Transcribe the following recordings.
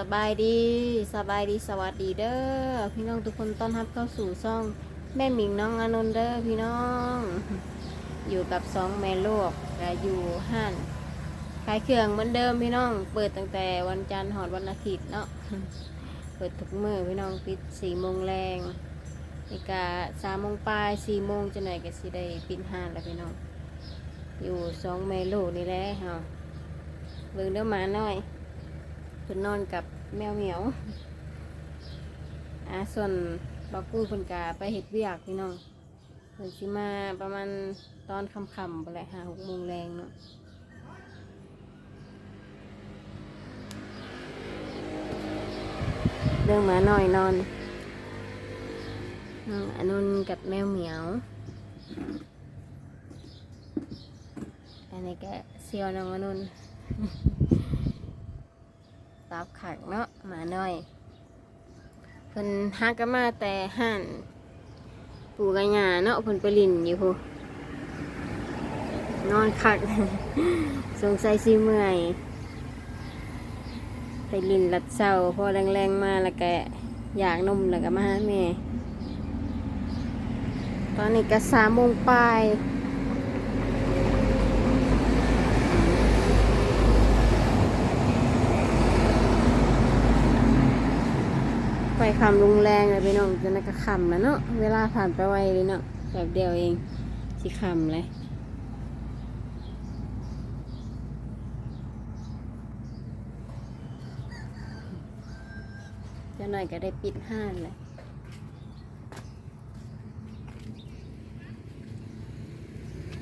สบายดีสบายดีสวัสดีเด้อพี่น้องทุกคนต้อนรับเข้าสู่ช่อง แม่หมิงน้องอนนท์เด้อพี่น้อง อยู่กับสองแม่ลูกและอยู่ห้านขายเครื่องเหมือนเดิมพี่น้อง เปิดตั้งแต่วันจันทร์หอดวันอาทิตย์เนาะเปิดทุกมื้อพี่น้องปิดสี่โมงแรงนีกะสามโมงปลายสี่โมงจะไหนก็สิได้ปิดห้านแล้วพี่น้อง อยู่สองแม่ลูกนี่แหละเฮาเบิ่งเด้อมาหน่อยเพิ่นนอนกับ แมวเหมียวอ่าส่วนบักกู้เพิ่นกาไปเฮ็ดเวียกพี่น้องเพิ่นสิมาประมาณตอนค่ำๆไปแหละห้าหกโมงแรงเนาะเรื่องหมาหน่อยนอนน้องอนุนกับแมวเหมียว อันนี้ก็เซียวน้องอนุน ตับขักเนาะหมาน้อยเพิ่นฮักกันมาแต่ห่านปู่กับย่าเนาะเพิ่นไปลินอยู่พูนอนขักสงสัยสิเมื่อยไปลินลัดเศร้าพอแรงๆมาแล้วก็อยากนมแล้วก็มาหาแม่ ตอนนี้ก็สามโมงปลาย ไฟคำรุงแรงเลยพี่น้องจะนักคำแล้วเนาะเวลาผ่านไปไวเลยเนาะแบบเดียวเองสิคำเลยจะหน่อยก็ได้ปิดห้านเลย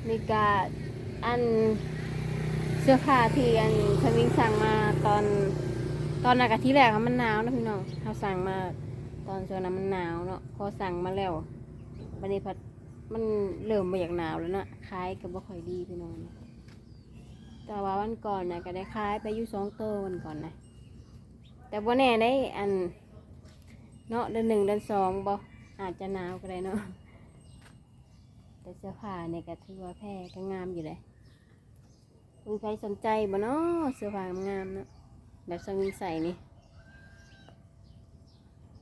นี่กาอันเสื้อผ้าที่อันทวิงสั่งมาตอนตอนอากาศที่แรกอะมันหนาวนะพี่น้องเขาสั่งมา ตอนช่วงนั้นมันหนาวเนาะพอสั่งมาแล้ววันนี้พัดมันเริ่มมาอยากหนาวแล้วนะคล้ายกับว่าค่อยดีพี่น้องแต่ว่าวันก่อนนะก็ได้คล้ายไปอยู่สองโตววันก่อนนะแต่ว่าแน่ได้อันเนาะเดือนหนึ่งเดือนสองบ่อาจจะหนาวก็ได้เนาะแต่เสื้อผ้าเนี่ยก็ถือว่าแพร่ก็งามอยู่เลยมีใครสนใจบ่เนาะเสื้อผ้างามเนาะแบบสวิงใส่นี่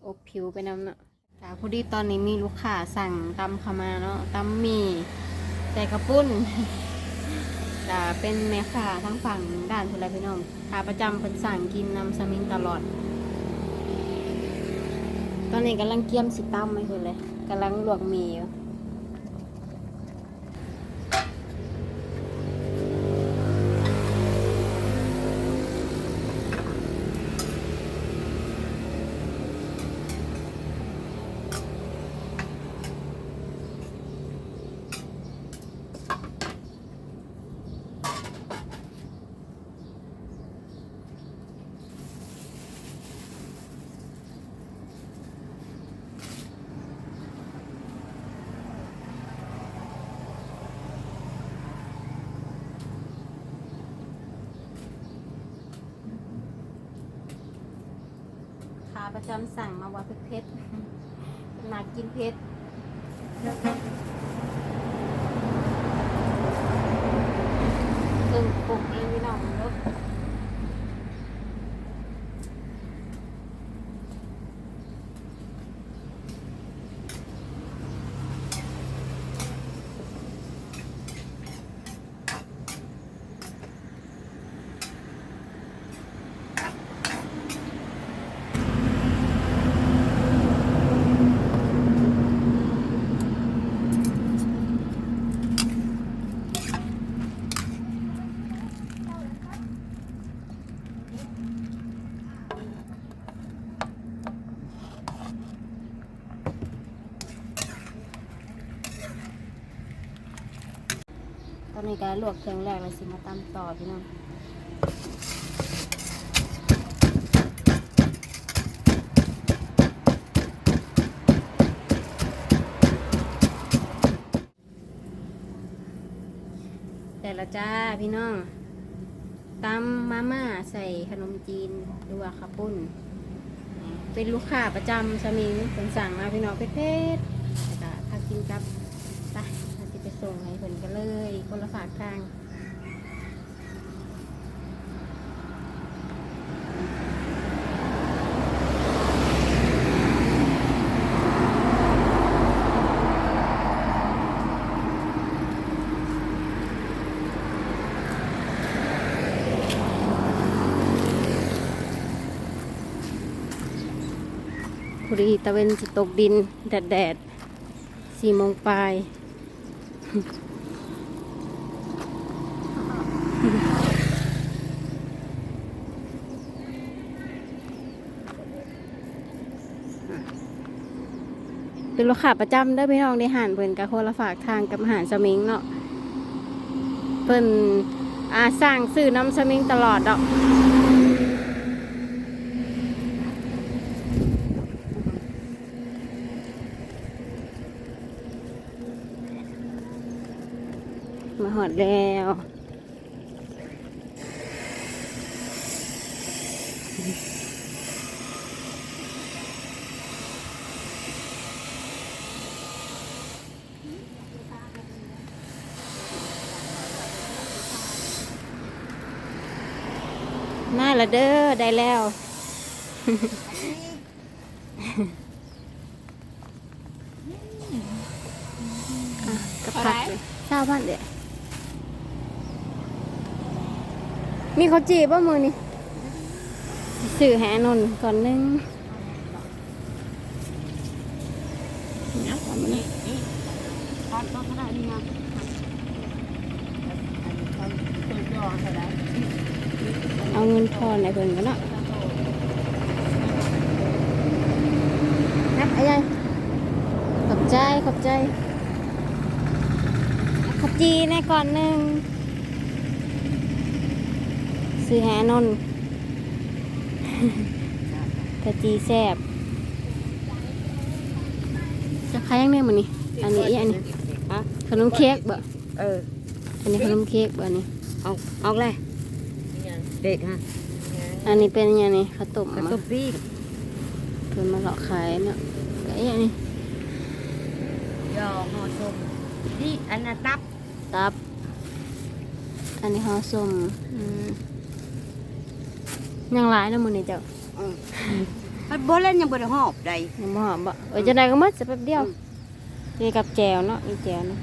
อบผิวไปน้ำเนาะตาพอดีตอนนี้มีลูกค้าสั่งตำเข้ามาเนาะตำหมี่ใส่กระปุ้นแต่เป็นแม่ค้าทั้งฝั่งด้านคุณไรพี่น้องขาประจำเป็นสั่งกินนำสมิงตลอด ตอนนี้กำลังเกี่ยมสิตั้มไม่คุณเลยกำลังลวกหมี่อยู่ ประจำสั่งมาว่าเผ็ดๆหนักกินเผ็ดตึงปุกเลยพี่น้องเด้อ ตอ นี้การลวกเครื่องแรกเลยสิมาตำต่อพี่น้องแต่ละจ้าพี่น้องตำมาม่าใส่ขนมจีนหรือว่าข้าวปุ้น เป็นลูกค้าประจำสมิงเป็นสั่งมาพี่น้องเพชรๆแล้วก็ถ้ากินกับ กันเลย คนละฝากทางุรีตะเวนจะตกดิน แดดแดดสี่โมงปลาย เป็นลูกค้าประจำเด้พี่น้องได้หานเพิ่นกับคนละฝากทางกับหารสมิงเนาะเพิ่นอาสร้างซื้อน้ำสมิงตลอดดอกมาหอดแล้ว มาและเด้อได้แล้วอะกระพักเลยเช้าพันเดียวมีข้าวจีบป่ะมือนี่สื่อแหนนท์ก่อนหนึงทอดก็ขนาดนี้นะอันนี้เขาตัวยอ เท่าไหร่เอาเงินทอนในเพิ่นกันเนาะนะไอ้ยัยขอบใจขอบใจเอาขอบจีในก่อนหนึ่งซื้อแหนนท์ขาวจีแซ่บจะขายยังไงมันนี่อันนี้อีอันนี้ฮะขนมเค้กบ่เอออันนี้ขนมเค้กบ่อันนี้เอาเอาเลย เด็กฮะอันนี้เป็นยังไงนี่ข้าวต้มกระมาตุกปีกเพิ่นมาหลอกขายเนาะก็อีอันนี้ยอห่อส้มนี่อันนั้นตับตับ อันนี้ห่อส้มอืมยังหลายเนาะมื้อนี้เจ้ามันบ่เล่นยังบ่ได้หอบใดยังบ่หอมบ่เออจะได้ก็หมดสักแป๊บเดียวนี่กับแจวเนาะมีแจวเนาะ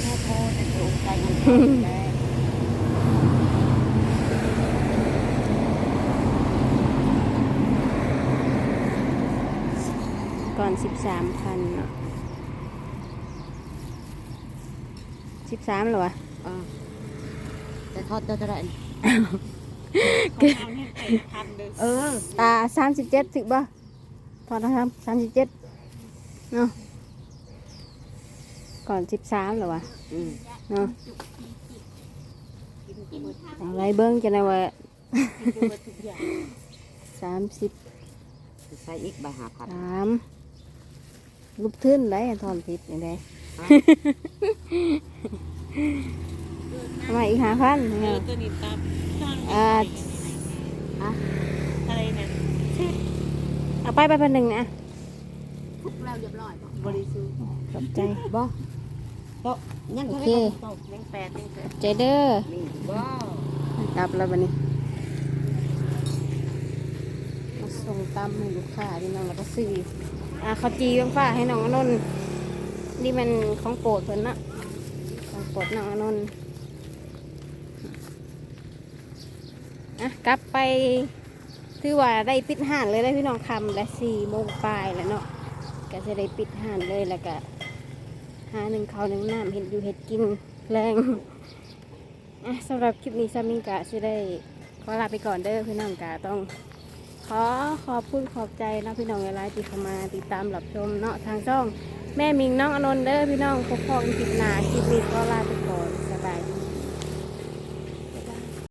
โอ้โหแต่ถูกใจมันแท้ก่อน สิบสามพันเนาะสิบสามหรอวะเออแต่ทอดเท่าไหร่เอออ่าสามสิบเจ็ดถึกบ่พอนะครับสามสิบเจ็ดเนาะก่อนสิบสามหรอวะอืมเนาะเอาไรเบิ้งจะได้ว่าสามสิบใส่อีกใบหาผัดสาม ลูกทื่นได้ทอนผิดนี่ได้ทำไมอีกหาพันเนี่ยตัวนี้ตับช่างอ่าอะอะไรเนี่ยเอาไปไปพันหนึ่งนะทุกแล้วเรียบร้อยบ่บริสุทธิ์ขอบใจบ่โตะยังโอเท่าไหเคร่บ่ยังแปดยังแปดใจเด้อนี่บ่กลับแล้วบันนี้มาส่งตำให้ลูกค้าที่น้องแล้วก็ซื้อ อ่าข้าวจีบ้างฟ้าให้น้องอนนท์นี่มันของโปรดเพิ่นนะของโปรดน้องอนนท์อะกลับไปถือว่าได้ปิดห้านเลยได้พี่น้องคำและสี่โมงปลายแล้วเนาะก็จะได้ปิดห้านเลยแล้วก็หาหนึ่งเขาหนึ่งน้ำเห็ดอยู่เห็ดกินแรงอะสำหรับคลิปนี้ซามิงกะจะได้ขอลาไปก่อนเด้อพี่น้องกะต้อง ขอขอบคุณขอบใจนะพี่น้องหลายๆที่เข้ามาติดตามรับชมเนาะทางช่อง แม่มิงน้องอนนท์เด้อพี่น้องพบพอกันคลิปหน้าคลิปนี้ก็ลาไปก่อนสบายดี